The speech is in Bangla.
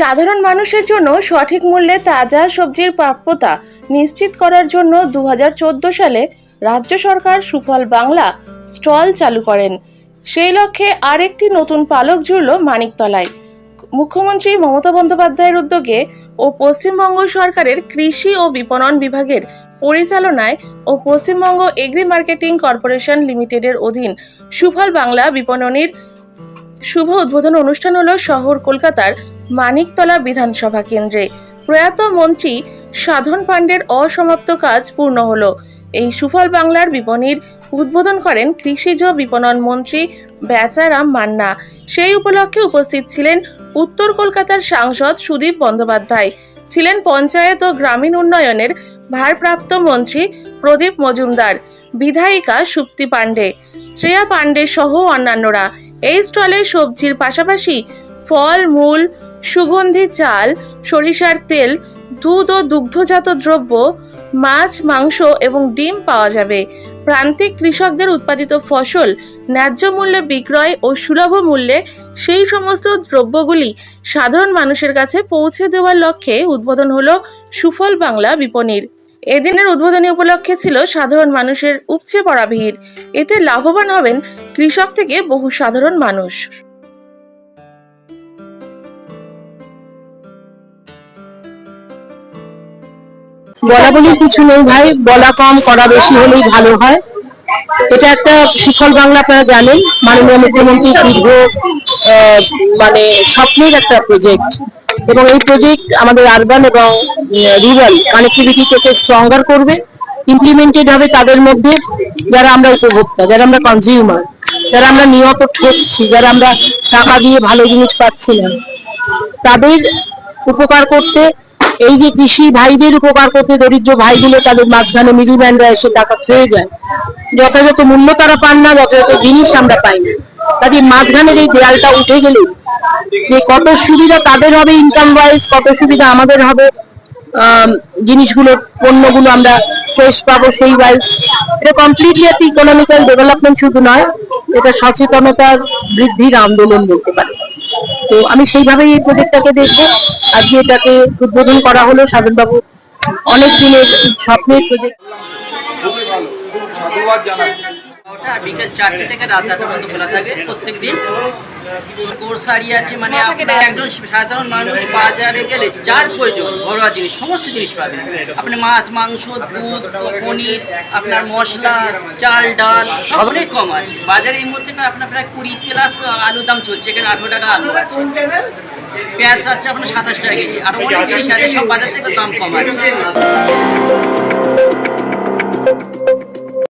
সাধারণ মানুষের জন্য সঠিক মূল্যে তাজা সবজির প্রাপ্যতা নিশ্চিত করার জন্য দু হাজার চোদ্দ সালে রাজ্য সরকার সুফল বাংলা স্টল চালু করেন। সেই লক্ষ্যে আরেকটি নতুন পালক জুড়ল মানিকতলায়। মুখ্যমন্ত্রী মমতা বন্দ্যোপাধ্যায়ের উদ্যোগে ও পশ্চিমবঙ্গ সরকারের কৃষি ও বিপণন বিভাগের পরিচালনায় ও পশ্চিমবঙ্গ এগ্রি মার্কেটিং কর্পোরেশন লিমিটেডের অধীন সুফল বাংলা বিপণনের শুভ উদ্বোধন অনুষ্ঠান হলো শহর কলকাতার মানিকতলা বিধানসভা কেন্দ্রে। প্রয়াত মন্ত্রী সাধন পাণ্ডের অসমাপ্ত কাজ পূর্ণ হলো। এই সুফল বাংলার বিপণীর উদ্বোধন করেন কৃষিজ বিপণন মন্ত্রী বেচারাম মান্না। সেই উপলক্ষে উপস্থিত ছিলেন উত্তর কলকাতার সাংসদ সুদীপ বন্দ্যোপাধ্যায়, ছিলেন পঞ্চায়েত ও গ্রামীণ উন্নয়নের ভারপ্রাপ্ত মন্ত্রী প্রদীপ মজুমদার, বিধায়িকা সুপ্তি পাণ্ডে, শ্রেয়া পাণ্ডে সহ অন্যান্যরা। এই স্টলে সবজির পাশাপাশি ফল, মূল সুগন্ধি চাল, সরিষার তেল, দুধ ও দুগ্ধজাত দ্রব্য, মাছ, মাংস এবং ডিম পাওয়া যাবে। প্রান্তিক কৃষকদের উৎপাদিত ফসল ন্যায্য মূল্যে বিক্রয় ও সুলভ মূল্যে সেই সমস্ত দ্রব্যগুলি সাধারণ মানুষের কাছে পৌঁছে দেওয়ার লক্ষ্যে উদ্বোধন হলো সুফল বাংলা বিপণীর। এদিনের উদ্বোধনী উপলক্ষে ছিল সাধারণ মানুষের উপচে পড়া ভিড়। এতে লাভবান হবেন কৃষক থেকে বহু সাধারণ মানুষ। বলা বলি কিছু নেই ভাই, বলা কম, করা বেশি হলেই ভালো হয়। এটা একটা সুফল বাংলা আপনারা জানেন, মাননীয় মুখ্যমন্ত্রী দীর্ঘ মানে স্বপ্নের একটা প্রজেক্ট এবং এই প্রজেক্ট আমাদের আরবান এবং রুরাল কানেক্টিভিটিকে স্ট্রঙ্গার করবে ইমপ্লিমেন্টেড হবে তাদের মধ্যে যারা আমরা উপভোক্তা, যারা আমরা কনজিউমার যারা আমরা নিয়ত ঠকছি যারা আমরা টাকা দিয়ে ভালো জিনিস পাচ্ছি না। তাদের উপকার করতে এই যে কৃষি ভাইদের উপকার করতে দরিদ্র ভাইগুলো তাদের মাঝখানে মিডিলম্যানরা এসে টাকা খেয়ে যায়। যথাযথ মূল্য তারা পান না, যথাযথ জিনিস আমরা পাই না। কাজে মাঝখানের এই দেয়ালটা উঠে গেলে যে কত সুবিধা তাদের হবে ইনকাম ওয়াইজ কত সুবিধা আমাদের হবে জিনিসগুলো, পণ্যগুলো আমরা ফ্রেশ পাবো সেই ওয়াইজ এটা কমপ্লিটলি একটা ইকোনমিক্যাল ডেভেলপমেন্ট শুধু নয়, এটা সচেতনতার বৃদ্ধির আন্দোলন বলতে পারি তো আমি সেইভাবেই এই প্রজেক্টটাকে দেখব। আজকে এটাকে উদ্বোধন করা হলো সাধনবাবু। অনেক দিনের স্বপ্নের প্রজেক্ট খুবই ভালো সাধুবাদ জানাচ্ছি। আর বিকেল চারটে থেকে রাত আটটা পর্যন্ত খোলা থাকে প্রত্যেক দিন কোর্সারি আছে মানে আপনার একজন সাধারণ মানুষ বাজারে গেলে যার প্রয়োজন ঘরোয়া জিনিস সমস্ত জিনিস পাবে আপনি মাছ মাংস দুধ পনির আপনার মশলা চাল ডাল অনেক কম আছে। বাজারে এই মুহূর্তে আপনার প্রায় কুড়ি প্লাস আলুর দাম চলছে এখানে আঠেরো টাকা আলু আছে। পেঁয়াজ আছে আপনার সাতাশ টাকা কেজি। আর অনেক জিনিস আছে সব বাজার থেকে দাম কম আছে।